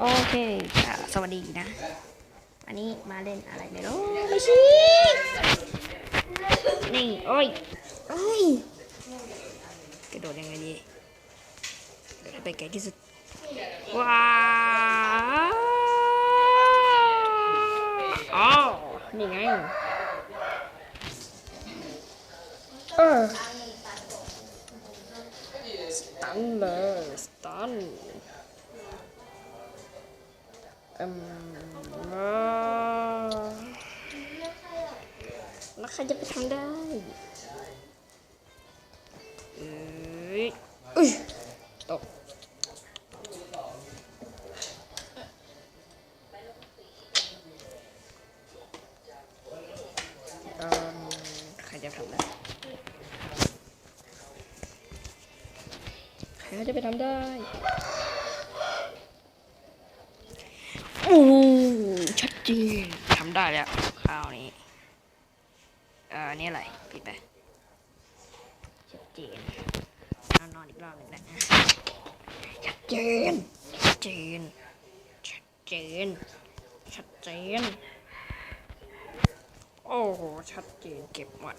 โอเคค่ะสวัสดีนะ อันนี้มาเล่นอะไรไม่รู้ไม่ใช่นี่โอ้ยโอ้ยกระโดดยังไงดีกระโดดไปไกลที่สุด ว้าวอ๋อนี่ไงเออสตันเลยสตัน อืมอ่าแล้วใครจะไปทำได้เอ้ยอุ้ยตกเอิ่มใครจะทำได้ใครจะไปทำได้ โอ้ชัดเจนทำได้แล้วคราวนี้เอ่อนี่อะไรปิดไปชัดเจนนอนอีกรอบหนึ่งนะชัดเจนชัดเจนชัดเจนชัดเจนโอ้โหชัดเจนเก็บหมด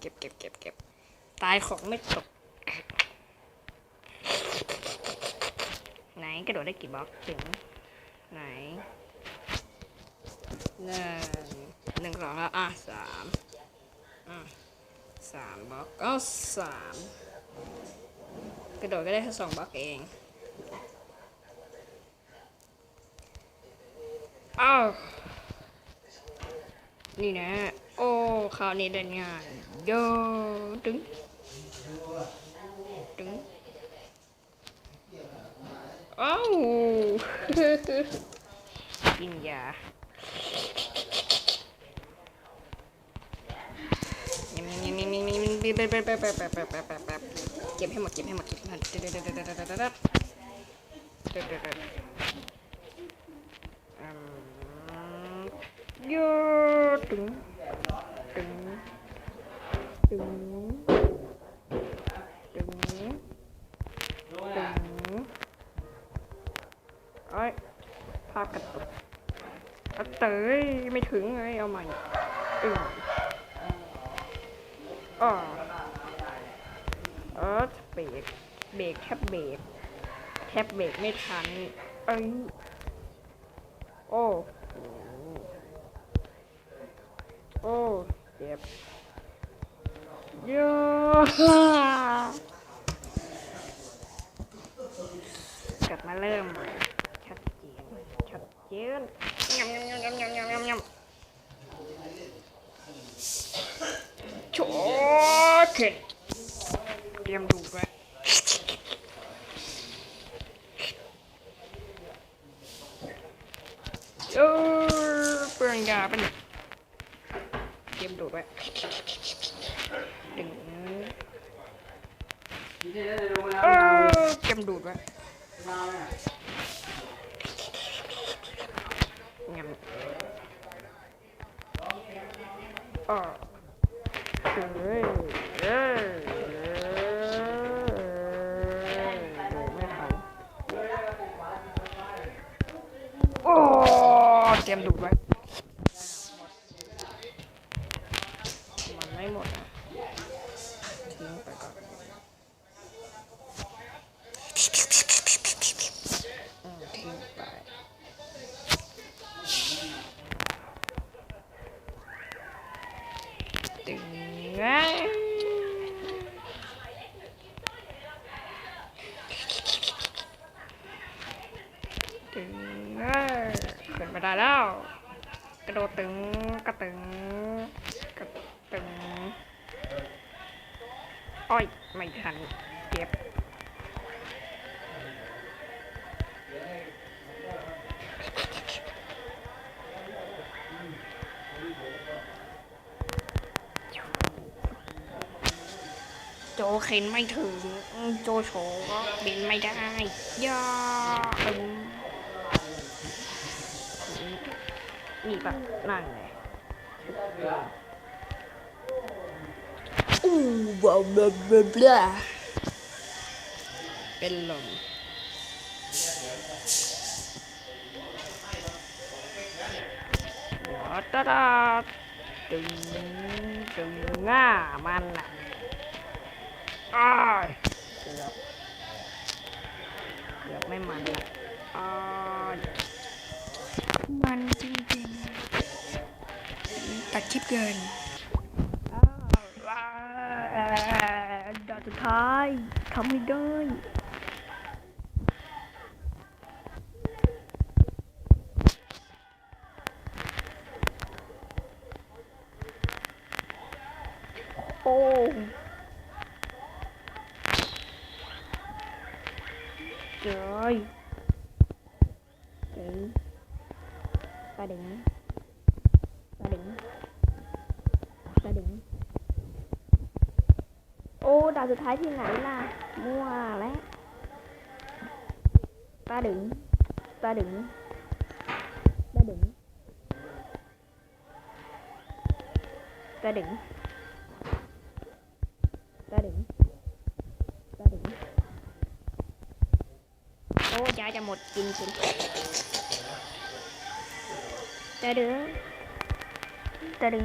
เก็บเก็บเก็บเก็บตายของไม่ตกไหนกระโดดได้กี่บล็อกถึง ไหนหนึ่งหนึ่งสองแล้วอะสามอะสามบล็อกก็สามกระโดดก็ได้แค่สองบล็อกเองอ้าวนี่นะ โอ้คราวนี้ได้ง่ายโยดึงดึง อ้าวกินยาเก็บให้หมดเก็บให้หมดเก็บให้หมดอืมโยตึง ภาพกระตุกเตยไม่ถึงไงเอาใหม่อืออ๋อเออเบรกเบรกแทบเบรกแทบเบรกไม่ทันเอ้ยโอ้โอ้เจ็บเยอะกลับมาเริ่มใหม่ ชัดเจนยำยำยำยำยำยำยำยำโชเคเตรียมดูไว้เออเปลืองยาปะเนี่ยเตรียมดูไว้ดึงเออเตรียมดูดไว้ งำอ๋อเฮ้ยเฮ้ยไม่ทันโอ้เตรียมดูไว้ แล้ว กระโดดตึงกระตึงกระตึงอ้อยไม่ทันเจ็บโจเข็นไม่ถึง โจโฉก็บินไม่ได้ย่า นี่แบบนั่งเลยอู้ว้าวบลาบลาเป็นลมว้าตาตาตึงตึงง่ามันอะอายเกือบไม่มันอะอายมันจริง ตัดคลิปเกินดอสุดท้ายทำไม่ได้โอ้เจ๋ยเจ๋ยประเด็น สุดท้ายที่ไหนล่ะ มัวและตาดึงตาดึงตาดึงตาดึงตาดึงตาดึงโอ้ยาจะหมดกินกินตาดึงตาดึง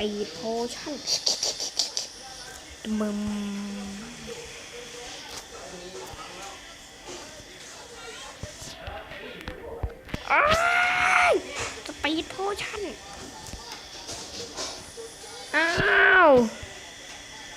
ปีดโพชั่นมึมอ้ายสปีดโพชั่น อ้าว